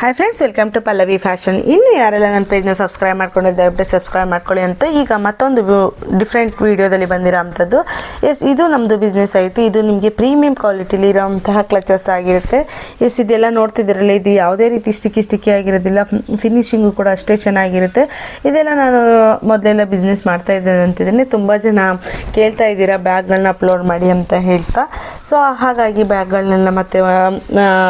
Hi friends welcome to Pallavi fashion ಇನ್ನು ಯಾರೆಲ್ಲ ನನ್ನ ಪೇಜ್ನ ಸಬ್ಸ್ಕ್ರೈಬ್ ಮಾಡ್ಕೊಂಡಿದ್ದೆ ದಯವಿಟ್ಟು ಸಬ್ಸ್ಕ್ರೈಬ್ ಮಾಡ್ಕೊಳ್ಳಿ ಅಂತ ಈಗ ಮತ್ತೊಂದು ಡಿಫ್ರೆಂಟ್ ವೀಡಿಯೋದಲ್ಲಿ ಬಂದಿರೋ ಅಂಥದ್ದು. ಎಸ್ ಇದು ನಮ್ಮದು ಬಿಸ್ನೆಸ್ ಐತಿ. ಇದು ನಿಮಗೆ ಪ್ರೀಮಿಯಂ ಕ್ವಾಲಿಟಿಲಿ ಇರೋವಂತಹ ಕ್ಲಚಸ್ ಆಗಿರುತ್ತೆ. ಎಸ್ ಇದೆಲ್ಲ ನೋಡ್ತಿದ್ದೀರಲ್ಲ, ಇದು ಯಾವುದೇ ರೀತಿ ಸ್ಟಿಕ್ಕಿ ಸ್ಟಿಕ್ಕಿ ಆಗಿರೋದಿಲ್ಲ. ಫಿನಿಷಿಂಗು ಕೂಡ ಅಷ್ಟೇ ಚೆನ್ನಾಗಿರುತ್ತೆ. ಇದೆಲ್ಲ ನಾನು ಮೊದಲೆಲ್ಲ ಬಿಸ್ನೆಸ್ ಮಾಡ್ತಾ ಇದ್ದೇನೆ ಅಂತಿದ್ದೀನಿ. ತುಂಬ ಜನ ಕೇಳ್ತಾ ಇದ್ದೀರಾ ಬ್ಯಾಗ್ಗಳನ್ನ ಅಪ್ಲೋಡ್ ಮಾಡಿ ಅಂತ ಹೇಳ್ತಾ. ಸೊ ಹಾಗಾಗಿ ಬ್ಯಾಗ್ಗಳನ್ನೆಲ್ಲ ಮತ್ತೆ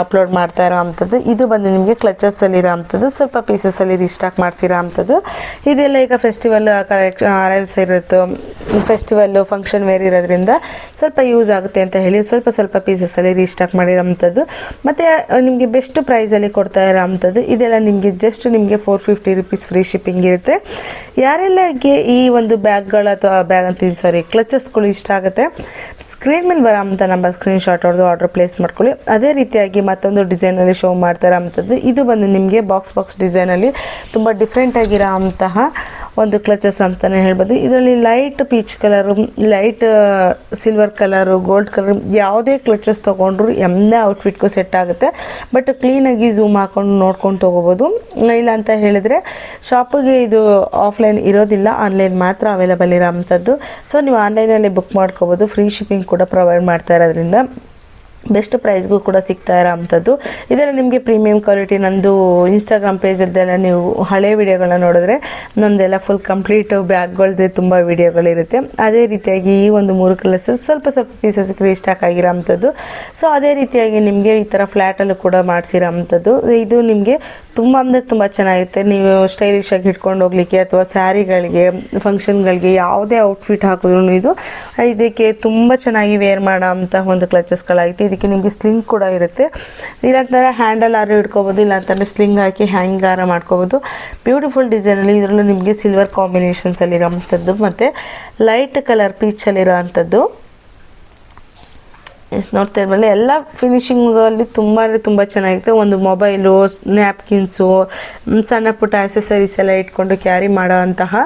ಅಪ್ಲೋಡ್ ಮಾಡ್ತಾ ಇರೋ ಅಂಥದ್ದು. ಇದು ಬಂದು ನಿಮಗೆ ಕ್ಲಚಸ್ಸಲ್ಲಿ ಅಲ್ಲಿ ಅಂಥದ್ದು, ಸ್ವಲ್ಪ ಪೀಸಸಲ್ಲಿ ರೀಸ್ಟಾಕ್ ಮಾಡಿಸಿರೋ ಅಂಥದ್ದು. ಇದೆಲ್ಲ ಈಗ ಫೆಸ್ಟಿವಲ್ ಕರೆಕ್ಟ್ ಅರೈವ್ಸ್ ಇರುತ್ತೆ ಫೆಸ್ಟಿವಲ್ಲು ಫಂಕ್ಷನ್ ವೇರ್ ಇರೋದ್ರಿಂದ ಸ್ವಲ್ಪ ಯೂಸ್ ಆಗುತ್ತೆ ಅಂತ ಹೇಳಿ ಸ್ವಲ್ಪ ಸ್ವಲ್ಪ ಪೀಸಸಲ್ಲಿ ರೀಸ್ಟಾಕ್ ಮಾಡಿರೋ ಅಂಥದ್ದು. ಮತ್ತು ನಿಮಗೆ ಬೆಸ್ಟ್ ಪ್ರೈಸಲ್ಲಿ ಕೊಡ್ತಾ ಇರೋ ಅಂಥದ್ದು, ಇದೆಲ್ಲ ನಿಮಗೆ ಜಸ್ಟ್ ನಿಮಗೆ four fifty rupees free shipping ಇರುತ್ತೆ. ಯಾರೆಲ್ಲಗೆ ಈ ಒಂದು ಬ್ಯಾಗ್ಗಳು ಅಥವಾ ಬ್ಯಾಗ್ ಅಂತ ಸಾರಿ ಕ್ಲಚಸ್ಗಳು ಇಷ್ಟ ಆಗುತ್ತೆ ಸ್ಕ್ರೀನ್ ಮೇಲೆ ಬರೋ ನಂಬರ್ ಸ್ಕ್ರೀನ್ ಶಾಟ್ ಹೊಡೆದು ಆರ್ಡರ್ ಪ್ಲೇಸ್ ಮಾಡ್ಕೊಳ್ಳಿ. ಅದೇ ರೀತಿಯಾಗಿ ಮತ್ತೊಂದು ಡಿಸೈನಲ್ಲಿ ಶೋ ಮಾಡ್ತಾರೆ ಅಂಥದ್ದು ಇದು ಬಂದು ನಿಮಗೆ ಬಾಕ್ಸ್ ಬಾಕ್ಸ್ ಡಿಸೈನಲ್ಲಿ ತುಂಬ ಡಿಫ್ರೆಂಟಾಗಿರೋ ಅಂತಹ ಒಂದು ಕ್ಲಚಸ್ ಅಂತಲೇ ಹೇಳ್ಬೋದು. ಇದರಲ್ಲಿ light peach colour light silver colour gold colour ಯಾವುದೇ ಕ್ಲಚಸ್ ತೊಗೊಂಡ್ರು ಎಲ್ಲ ಔಟ್ಫಿಟ್ಗೂ ಸೆಟ್ ಆಗುತ್ತೆ. ಬಟ್ ಕ್ಲೀನಾಗಿ ಝೂಮ್ ಹಾಕೊಂಡು ನೋಡ್ಕೊಂಡು ತೊಗೋಬೋದು. ಇಲ್ಲ ಅಂತ ಹೇಳಿದರೆ ಶಾಪಿಗೆ ಇದು ಆಫ್ಲೈನ್ ಇರೋದಿಲ್ಲ ಆನ್ಲೈನ್ ಮಾತ್ರ ಅವೈಲಬಲ್ ಇರೋ ಅಂಥದ್ದು ಸೊ ನೀವು ಆನ್ಲೈನಲ್ಲಿ ಬುಕ್ ಮಾಡ್ಕೋಬೋದು. ಫ್ರೀ ಶಿಪ್ಪಿಂಗ್ ಕೂಡ ಪ್ರೊವೈಡ್ ಮಾಡ್ತಾ ಇರೋದ್ರಿಂದ. ಬೆಸ್ಟ್ ಪ್ರೈಸ್ಗೂ ಕೂಡ ಸಿಗ್ತಾ ಇರೋ ಅಂಥದ್ದು ಇದೆಲ್ಲ ನಿಮಗೆ ಪ್ರೀಮಿಯಂ ಕ್ವಾಲಿಟಿ, ನಂದು ಇನ್ಸ್ಟಾಗ್ರಾಮ್ ಪೇಜಲ್ದೆಲ್ಲ ನೀವು ಹಳೆ ವಿಡಿಯೋಗಳನ್ನ ನೋಡಿದ್ರೆ ನಂದೆಲ್ಲ ಫುಲ್ ಕಂಪ್ಲೀಟ್ ಬ್ಯಾಗ್ಗಳದ್ದು ತುಂಬ ವಿಡಿಯೋಗಳಿರುತ್ತೆ. ಅದೇ ರೀತಿಯಾಗಿ ಈ ಒಂದು ಮೂರು ಕಲರ್ಸ್ ಸ್ವಲ್ಪ ಸ್ವಲ್ಪ ಪೀಸಸ್ ರೀಸ್ಟಾಕ್ ಆಗಿರೋ ಅಂಥದ್ದು ಸೊ ಅದೇ ರೀತಿಯಾಗಿ ನಿಮಗೆ ಈ ಥರ ಫ್ಲ್ಯಾಟಲ್ಲೂ ಕೂಡ ಮಾಡಿಸಿರೋ ಅಂಥದ್ದು ಇದು ನಿಮಗೆ ತುಂಬ ಅಂದರೆ ತುಂಬ ಚೆನ್ನಾಗಿರುತ್ತೆ. ನೀವು ಸ್ಟೈಲಿಶ್ ಆಗಿ ಇಟ್ಕೊಂಡು ಹೋಗ್ಲಿಕ್ಕೆ ಅಥವಾ ಸ್ಯಾರಿಗಳಿಗೆ ಫಂಕ್ಷನ್ಗಳಿಗೆ ಯಾವುದೇ ಔಟ್ಫಿಟ್ ಹಾಕಿದ್ರು ಇದು ಇದಕ್ಕೆ ತುಂಬ ಚೆನ್ನಾಗಿ ವೇರ್ ಮಾಡೋ ಅಂಥ ಒಂದು ಕ್ಲಚಸ್ಗಳಾಗಿತ್ತು ಇದಕ್ಕೆ ನಿಮಗೆ ಸ್ಲಿಂಗ್ ಕೂಡ ಇರುತ್ತೆ. ಇಲ್ಲಾಂತಂದರೆ ಹ್ಯಾಂಡಲ್ ಆರು ಇಟ್ಕೋಬೋದು, ಇಲ್ಲಾಂತಂದರೆ ಸ್ಲಿಂಗ್ ಹಾಕಿ ಹ್ಯಾಂಗಾರ ಮಾಡ್ಕೋಬೋದು. ಬ್ಯೂಟಿಫುಲ್ ಡಿಸೈನಲ್ಲಿ ಇದರಲ್ಲೂ ನಿಮಗೆ ಸಿಲ್ವರ್ ಕಾಂಬಿನೇಷನ್ಸಲ್ಲಿರೋ ಅಂಥದ್ದು ಮತ್ತು ಲೈಟ್ ಕಲರ್ ಪೀಚಲ್ಲಿರೋ ಅಂಥದ್ದು ನೋಡ್ತಾ ಇದ್ಮೇಲೆ ಎಲ್ಲ ಫಿನಿಶಿಂಗಲ್ಲಿ ತುಂಬ ಅಂದರೆ ತುಂಬ ಚೆನ್ನಾಗಿತ್ತು. ಒಂದು ಮೊಬೈಲು ನ್ಯಾಪ್ಕಿನ್ಸು ಸಣ್ಣ ಪುಟ್ಟ ಆಕ್ಸೆಸರೀಸ್ ಎಲ್ಲ ಇಟ್ಕೊಂಡು ಕ್ಯಾರಿ ಮಾಡೋ ಅಂತಹ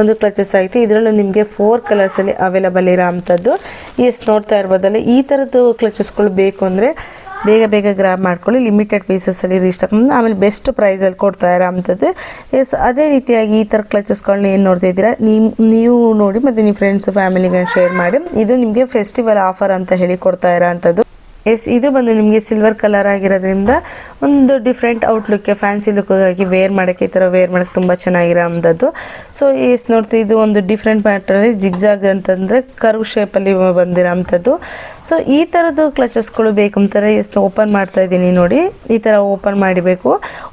ಒಂದು ಕ್ಲಚಸ್ ಐತೆ ಇದರಲ್ಲೂ ನಿಮಗೆ ಫೋರ್ ಕಲರ್ಸಲ್ಲಿ ಅವೈಲಬಲ್ ಇರೋ ಅಂಥದ್ದು. ಎಸ್ ನೋಡ್ತಾ ಇರ್ಬೋದಲ್ಲ, ಈ ಥರದ್ದು ಕ್ಲಚಸ್ಗಳು ಬೇಕು ಅಂದರೆ ಬೇಗ ಬೇಗ ಗ್ರ್ಯಾಬ್ ಮಾಡ್ಕೊಳ್ಳಿ. ಲಿಮಿಟೆಡ್ ಪೀಸಸಲ್ಲಿ ರೀಸ್ಟಾಕ್ ಆಮೇಲೆ ಬೆಸ್ಟ್ ಪ್ರೈಸಲ್ಲಿ ಕೊಡ್ತಾ ಇರೋ ಅಂಥದ್ದು. ಎಸ್ ಅದೇ ರೀತಿಯಾಗಿ ಈ ಥರ ಕ್ಲಚಸ್ಗಳನ್ನ ಏನು ನೋಡ್ತಾ ಇದ್ದೀರಾ? ನೀವು ನೀವು ನೋಡಿ ಮತ್ತು ನಿಮ್ಮ ಫ್ರೆಂಡ್ಸು ಫ್ಯಾಮಿಲಿಗೆ ಶೇರ್ ಮಾಡಿ. ಇದು ನಿಮಗೆ ಫೆಸ್ಟಿವಲ್ ಆಫರ್ ಅಂತ ಹೇಳಿ ಕೊಡ್ತಾ ಇರೋ ಅಂಥದ್ದು. ಎಸ್ ಇದು ಬಂದು ನಿಮಗೆ ಸಿಲ್ವರ್ ಕಲರ್ ಆಗಿರೋದ್ರಿಂದ ಒಂದು ಡಿಫ್ರೆಂಟ್ ಔಟ್ಲುಕ್ಕೆ ಫ್ಯಾನ್ಸಿ ಲುಕ್ಗಾಗಿ ವೇರ್ ಮಾಡೋಕ್ಕೆ ಈ ಥರ ವೇರ್ ಮಾಡೋಕ್ಕೆ ತುಂಬ ಚೆನ್ನಾಗಿರೋ ಅಂಥದ್ದು ಸೊ ಎಸ್ ನೋಡ್ತೀವಿ, ಇದು ಒಂದು ಡಿಫ್ರೆಂಟ್ ಪ್ಯಾಟ್ರಲ್ಲಿ ಜಿಗ್ಜಾಗ್ ಅಂತಂದರೆ ಕರ್ವ್ ಶೇಪಲ್ಲಿ ಬಂದಿರೋ ಅಂಥದ್ದು. ಸೊ ಈ ಥರದ್ದು ಕ್ಲಚಸ್ಗಳು ಬೇಕು ಅಂತಾರೆ. ಎಸ್ ಓಪನ್ ಮಾಡ್ತಾ ಇದ್ದೀನಿ ನೋಡಿ. ಈ ಥರ ಓಪನ್ ಮಾಡಿಬೇಕು.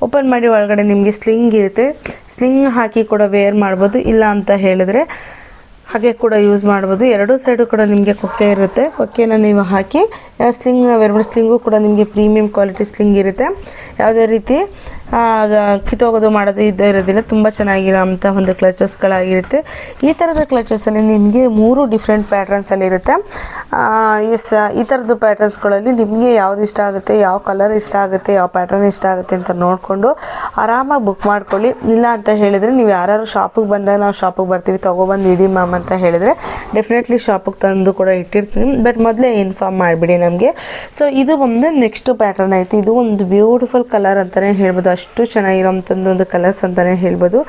ಓಪನ್ ಮಾಡಿ ಒಳಗಡೆ ನಿಮಗೆ ಸ್ಲಿಂಗ್ ಇರುತ್ತೆ. ಸ್ಲಿಂಗ್ ಹಾಕಿ ಕೂಡ ವೇರ್ ಮಾಡ್ಬೋದು. ಇಲ್ಲ ಅಂತ ಹೇಳಿದ್ರೆ ಹಾಗೆ ಕೂಡ ಯೂಸ್ ಮಾಡ್ಬೋದು. ಎರಡೂ ಸೈಡು ಕೂಡ ನಿಮಗೆ ಕೊಕ್ಕೆ ಇರುತ್ತೆ. ಕೊಕ್ಕೆನ ನೀವು ಹಾಕಿ ಸ್ಲಿಂಗ್ ಎರಡು ಸ್ಲಿಂಗು ಕೂಡ ನಿಮಗೆ ಪ್ರೀಮಿಯಂ ಕ್ವಾಲಿಟಿ ಸ್ಲಿಂಗ್ ಇರುತ್ತೆ. ಯಾವುದೇ ರೀತಿ ಕಿತ್ತೋಗೋದು ಮಾಡೋದು ಇದ್ದೇ ಇರೋದಿಲ್ಲ. ತುಂಬ ಚೆನ್ನಾಗಿರೋ ಅಂಥ ಒಂದು ಕ್ಲಚಸ್ಗಳಾಗಿರುತ್ತೆ ಈ ಥರದ ಕ್ಲಚಸಲ್ಲಿ ನಿಮಗೆ ಮೂರು ಡಿಫ್ರೆಂಟ್ ಪ್ಯಾಟ್ರನ್ಸಲ್ಲಿ ಇರುತ್ತೆ. ಎಸ್ ಈ ಥರದ ಪ್ಯಾಟ್ರನ್ಸ್ಗಳಲ್ಲಿ ನಿಮಗೆ ಯಾವ್ದು ಇಷ್ಟ ಆಗುತ್ತೆ, ಯಾವ ಕಲರ್ ಇಷ್ಟ ಆಗುತ್ತೆ, ಯಾವ ಪ್ಯಾಟರ್ನ್ ಇಷ್ಟ ಆಗುತ್ತೆ ಅಂತ ನೋಡಿಕೊಂಡು ಆರಾಮಾಗಿ ಬುಕ್ ಮಾಡ್ಕೊಳ್ಳಿ. ಇಲ್ಲ ಅಂತ ಹೇಳಿದರೆ ನೀವು ಯಾರು ಶಾಪಿಗೆ ಬಂದಾಗ ನಾವು ಶಾಪಿಗೆ ಬರ್ತೀವಿ ತೊಗೊಬಂದು ಇಡಿ ಮ್ಯಾಮ್ ಅಂತ ಹೇಳಿದರೆ ಡೆಫಿನೆಟ್ಲಿ ಶಾಪಿಗೆ ತಂದು ಕೂಡ ಇಟ್ಟಿರ್ತೀನಿ. ಬಟ್ ಮೊದಲೇ ಇನ್ಫಾರ್ಮ್ ಮಾಡಿಬಿಡಿ ನಮಗೆ. ಸೊ ಇದು ಒಂದು ನೆಕ್ಸ್ಟ್ ಪ್ಯಾಟರ್ನ್ ಐತಿ ಇದು ಒಂದು ಬ್ಯೂಟಿಫುಲ್ ಕಲರ್ ಅಂತಲೇ ಹೇಳ್ಬೋದು. ಅಷ್ಟು ಚೆನ್ನಾಗಿರೋಂಥದ್ದು ಒಂದು ಕಲರ್ಸ್ ಅಂತಲೇ ಹೇಳ್ಬೋದು.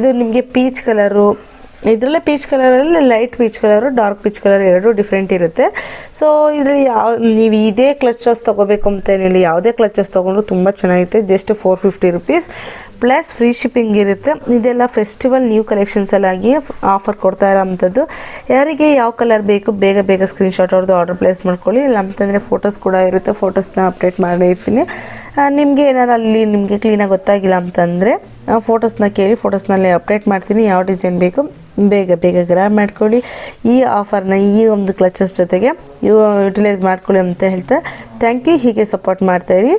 ಇದು ನಿಮಗೆ ಪೀಚ್ ಕಲರು ಇದರಲ್ಲೇ ಪೀಚ್ ಕಲರಲ್ಲಿ light peach colour dark peach colour ಎರಡು ಡಿಫ್ರೆಂಟ್ ಇರುತ್ತೆ. ಸೊ ಇದರಲ್ಲಿ ಯಾವ, ನೀವು ಇದೇ ಕ್ಲಚಸ್ ತೊಗೋಬೇಕು ಅಂತ ಏನಿಲ್ಲ. ಯಾವುದೇ ಕ್ಲಚಸ್ ತೊಗೊಂಡ್ರು ತುಂಬ ಚೆನ್ನಾಗಿರುತ್ತೆ just four fifty rupees plus free shipping ಇರುತ್ತೆ. ಇದೆಲ್ಲ ಫೆಸ್ಟಿವಲ್ ನ್ಯೂ ಕಲೆಕ್ಷನ್ಸಲ್ಲಾಗಿ ಆಫರ್ ಕೊಡ್ತಾ ಇರೋವಂಥದ್ದು ಯಾರಿಗೆ ಯಾವ ಕಲರ್ ಬೇಕು ಬೇಗ ಬೇಗ ಸ್ಕ್ರೀನ್ಶಾಟ್ ಅವ್ರದ್ದು ಆರ್ಡರ್ ಪ್ಲೇಸ್ ಮಾಡ್ಕೊಳ್ಳಿ. ಇಲ್ಲ ಅಂತಂದರೆ ಫೋಟೋಸ್ ಕೂಡ ಇರುತ್ತೆ. ಫೋಟೋಸ್ನ ಅಪ್ಡೇಟ್ ಮಾಡಿ ಇರ್ತೀನಿ. ನಿಮಗೆ ಏನಾರು ಅಲ್ಲಿ ನಿಮಗೆ ಕ್ಲೀನಾಗಿ ಗೊತ್ತಾಗಿಲ್ಲ ಅಂತಂದರೆ ಫೋಟೋಸ್ನ ಕೇಳಿ ಫೋಟೋಸ್ನಲ್ಲಿ ಅಪ್ಡೇಟ್ ಮಾಡ್ತೀನಿ. ಯಾವ ಡಿಸೈನ್ ಬೇಕು ಬೇಗ ಬೇಗ ಗ್ರ್ಯಾಬ್ ಮಾಡ್ಕೊಳ್ಳಿ. ಈ ಆಫರ್ನ ಈ ಒಂದು ಕ್ಲಚಸ್ ಜೊತೆಗೆ ಯುಟಿಲೈಸ್ ಮಾಡ್ಕೊಳ್ಳಿ ಅಂತ ಹೇಳ್ತಾ. Thank you. ಹೀಗೆ ಸಪೋರ್ಟ್ ಮಾಡ್ತಾಯಿರಿ